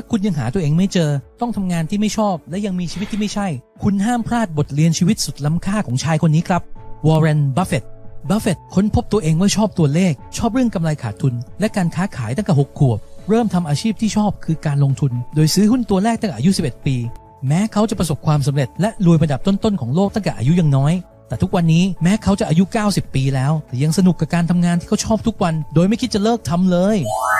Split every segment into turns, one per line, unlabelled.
าคุณยังหาตัวเองไม่เจอ ต้องทำงานที่ไม่ชอบ และยังมีชีวิตที่ไม่ใช่ คุณห้ามพลาดบทเรียนชีวิตสุดล้ำค่าของชายคนนี้ครับวอร์เรนบัฟเฟตต์บัฟเฟตต์ค้นพบตัวเองว่าชอบตัวเลข ชอบเรื่องกำไรขาดทุน และการค้าขายตั้งแต่หกขวบ เริ่มทำอาชีพที่ชอบคือการลงทุน โดยซื้อหุ้นตัวแรกตั้งแต่อายุ 11 ปี แม้เขาจะประสบความสำเร็จและรวยระดับต้นๆของโลกตั้งแต่อายุยังน้อย แต่ทุกวันนี้แม้เขาจะอายุ 90 ปีแล้วแต่ยังสนุกกับการทำงานที่เขาชอบทุกวัน โดยไม่คิดจะเลิกทำเลย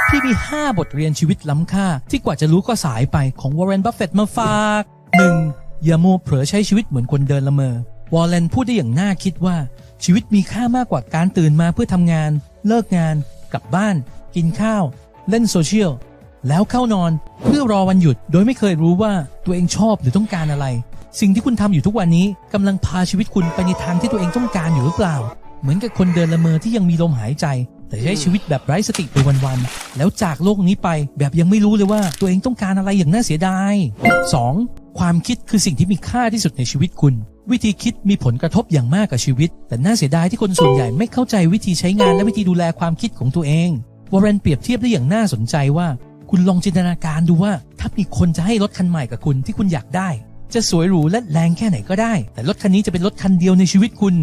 พี่มี 5 บทเรียนชีวิตล้ำค่า ที่กว่าจะรู้ก็สายไปของวอร์เรนบัฟเฟตต์มาฝาก 1. อย่ามัวเผลอใช้ชีวิตเหมือนคนเดินละเมอ วอร์เรนพูดได้อย่างน่าคิดว่า ชีวิตมีค่ามากกว่าการตื่นมาเพื่อทำงาน เลิกงาน กลับบ้าน กินข้าว เล่นโซเชียล แล้วเข้านอนเพื่อรอวันหยุดโดยไม่เคยรู้ว่าตัวเองชอบหรือต้องการอะไร สิ่งที่คุณทำอยู่ทุกวันนี้กำลังพาชีวิตคุณไปในทางที่ตัวเองต้องการอยู่หรือเปล่า เหมือนกับคนเดินละเมอที่ยังมีลมหายใจ แต่ใช้ชีวิตแบบไร้สติไปวันๆแล้วจากโลกนี้ไปแบบยังไม่รู้เลยว่าตัวเองต้องการอะไรอย่างน่าเสียดาย 2. ความคิดคือสิ่งที่มีค่าที่สุดในชีวิตคุณวิธีคิดมีผลกระทบอย่างมากกับชีวิต แต่น่าเสียดายที่คนส่วนใหญ่ไม่เข้าใจวิธีใช้งานและวิธีดูแลความคิดของตัวเอง วอร์เรนเปรียบเทียบได้อย่างน่าสนใจว่า คุณลองจินตนาการดูว่า ถ้ามีคนจะให้รถคันใหม่กับคุณที่คุณอยากได้ จะสวยหรูและแรงแค่ไหนก็ได้ แต่รถคันนี้จะเป็นรถคันเดียวในชีวิตคุณ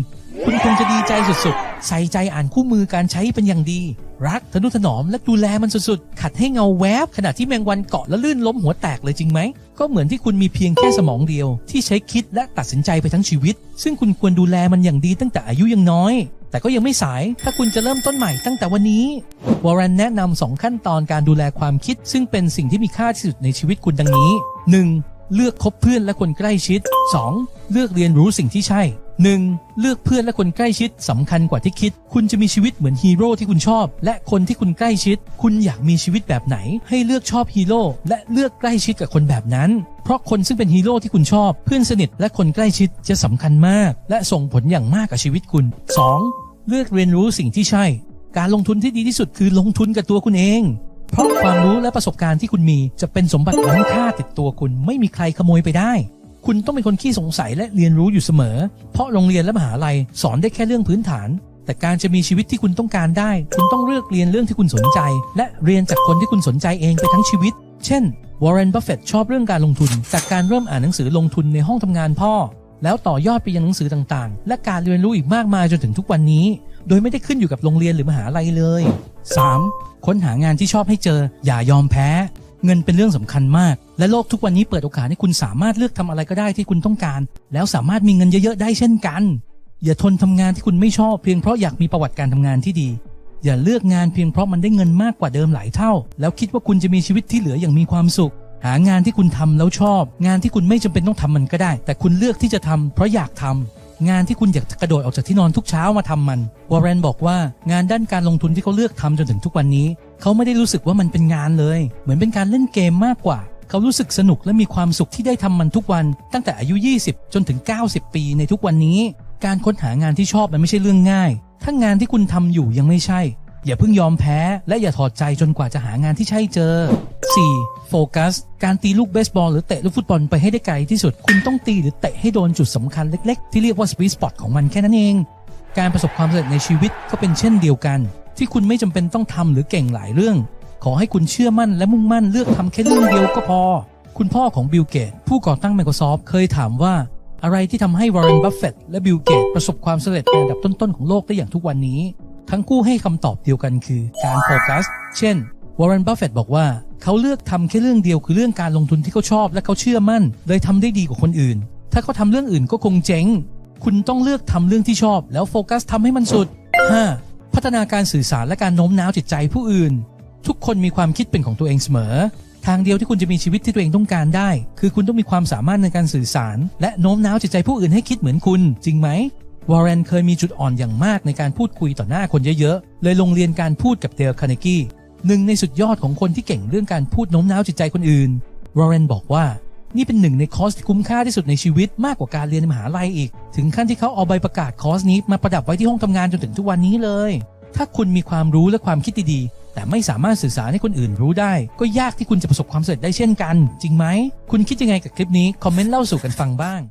คุณคงจะดีใจสุดๆ ใส่ใจอ่านคู่มือการใช้เป็นอย่างดี รักทนุถนอมและดูแลมันสุดๆ ขัดให้เงาแวบขณะที่แมงวันเกาะและลื่นล้มหัวแตกเลยจริงไหม ก็เหมือนที่คุณมีเพียงแค่สมองเดียว ที่ใช้คิดและตัดสินใจไปทั้งชีวิต ซึ่งคุณควรดูแลมันอย่างดีตั้งแต่อายุยังน้อย แต่ก็ยังไม่สายถ้าคุณจะเริ่มต้นใหม่ตั้งแต่วันนี้ วอร์เรนแนะนำสองขั้นตอนการดูแลความคิด ซึ่งเป็นสิ่งที่มีค่าที่สุดในชีวิตคุณดังนี้ 1. เลือกคบเพื่อนและคนใกล้ชิด 2. เลือกเรียนรู้สิ่งที่ใช่ 1. เลือกเพื่อนและคนใกล้ชิดสำคัญกว่าที่คิด คุณจะมีชีวิตเหมือนฮีโร่ที่คุณชอบ และคนที่คุณใกล้ชิด คุณอยากมีชีวิตแบบไหน ให้เลือกชอบฮีโร่และเลือกใกล้ชิดกับคนแบบนั้น เพราะคนซึ่งเป็นฮีโร่ที่คุณชอบ เพื่อนสนิทและคนใกล้ชิดจะสำคัญมาก และส่งผลอย่างมากกับชีวิตคุณ 2. เลือกเรียนรู้สิ่งที่ใช่ การลงทุนที่ดีที่สุดคือลงทุนกับตัวคุณเอง เพราะความรู้และประสบการณ์ที่คุณมีจะเป็นสมบัติล้ำค่าติดตัวคุณไม่มีใครขโมยไปได้ คุณต้องเป็นคนขี้สงสัยและเรียนรู้อยู่เสมอ เพราะโรงเรียนและมหาลัยสอนได้แค่เรื่องพื้นฐาน แต่การจะมีชีวิตที่คุณต้องการได้ คุณต้องเลือกเรียนเรื่องที่คุณสนใจ และเรียนจากคนที่คุณสนใจเองไปทั้งชีวิต เช่นวอร์เรน บัฟเฟตชอบเรื่องการลงทุน จากการเริ่มอ่านหนังสือลงทุนในห้องทำงานพ่อ แล้วต่อยอดไปยังหนังสือต่างๆ และการเรียนรู้อีกมากมายจนถึงทุกวันนี้ โดยไม่ได้ขึ้นอยู่กับโรงเรียนหรือมหาลัยเลย 3. ค้นหางานที่ชอบให้เจอ อย่ายอมแพ้ เงินเป็นเรื่องสำคัญมาก และโลกทุกวันนี้เปิดโอกาสให้คุณสามารถเลือกทำอะไรก็ได้ที่คุณต้องการ แล้วสามารถมีเงินเยอะๆได้เช่นกัน อย่าทนทำงานที่คุณไม่ชอบเพียงเพราะอยากมีประวัติการทำงานที่ดี อย่าเลือกงานเพียงเพราะมันได้เงินมากกว่าเดิมหลายเท่า แล้วคิดว่าคุณจะมีชีวิตที่เหลืออย่างมีความสุข หางานที่คุณทำแล้วชอบ งานที่คุณไม่จำเป็นต้องทำมันก็ได้ แต่คุณเลือกที่จะทำเพราะอยากทำงานที่คุณอยากกระโดดออกจากที่นอนทุกเช้ามาทำมันวอร์เรนบอกว่างานด้านการลงทุนที่เขาเลือกทำจนถึงทุกวันนี้ เขาไม่ได้รู้สึกว่ามันเป็นงานเลย เหมือนเป็นการเล่นเกมมากกว่า เขารู้สึกสนุกและมีความสุขที่ได้ทำมันทุกวัน ตั้งแต่อายุ 20 จนถึง 90 ปีในทุกวันนี้ การค้นหางานที่ชอบมันไม่ใช่เรื่องง่าย ถ้างานที่คุณทำอยู่ยังไม่ใช่ อย่าเพิ่งยอมแพ้ และอย่าถอดใจจนกว่าจะหางานที่ใช่เจอ 4. โฟกัส การตีลูกเบสบอลหรือเตะลูกฟุตบอลไปให้ได้ไกลที่สุด คุณต้องตีหรือเตะให้โดนจุดสำคัญเล็กๆ ที่เรียกว่าสปีดสปอตของมันแค่นั้นเอง การประสบความสำเร็จในชีวิตก็เป็นเช่นเดียวกัน ที่คุณไม่จำเป็นต้องทำหรือเก่งหลายเรื่อง ขอให้คุณเชื่อมั่นและมุ่งมั่นเลือกทำแค่เรื่องเดียวก็พอ คุณพ่อของบิลเกตผู้ก่อตั้ง Microsoft เคยถามว่าอะไรที่ทำให้วอร์เรนบัฟเฟตและบิลเกตประสบความสำเร็จเป็นอันดับต้นๆของโลกได้อย่างทุกวันนี้ ทั้งคู่ให้คำตอบเดียวกันคือการโฟกัส เช่น วอร์เรนบัฟเฟตบอกว่าเขาเลือกทำแค่เรื่องเดียวคือเรื่องการลงทุนที่เขาชอบและเขาเชื่อมั่น เลยทำได้ดีกว่าคนอื่น ถ้าเขาทำเรื่องอื่นก็คงเจ๊ง คุณต้องเลือกทำเรื่องที่ชอบ แล้วโฟกัสทำให้มันสุด 5. พัฒนาการสื่อสารและการโน้มน้าวจิตใจผู้อื่น ทุกคนมีความคิดเป็นของตัวเองเสมอ ทางเดียวที่คุณจะมีชีวิตที่ตัวเองต้องการได้ คือคุณต้องมีความสามารถในการสื่อสาร และโน้มน้าวจิตใจผู้อื่นให้คิดเหมือนคุณ จริงไหมวอร์เรนเคยมีจุดอ่อนอย่างมากในการพูดคุยต่อหน้าคนเยอะๆ เลยลงเรียนการพูดกับเดลคาร์เนกี หนึ่งในสุดยอดของคนที่เก่งเรื่องการพูดโน้มน้าวจิตใจคนอื่นวอร์เรนบอกว่านี่เป็นหนึ่งในคอร์สที่คุ้มค่าที่สุดในชีวิตมากกว่าการเรียนในมหาลัยอีก ถึงขั้นที่เขาเอาใบประกาศคอร์สนี้มาประดับไว้ที่ห้องทำงานจนถึงทุกวันนี้เลย ถ้าคุณมีความรู้และความคิดดีๆ แต่ไม่สามารถสื่อสารให้คนอื่นรู้ได้ ก็ยากที่คุณจะประสบความสำเร็จได้เช่นกัน จริงไหม คุณคิดยังไงกับคลิปนี้ คอมเมนต์เล่าสู่กันฟังบ้าง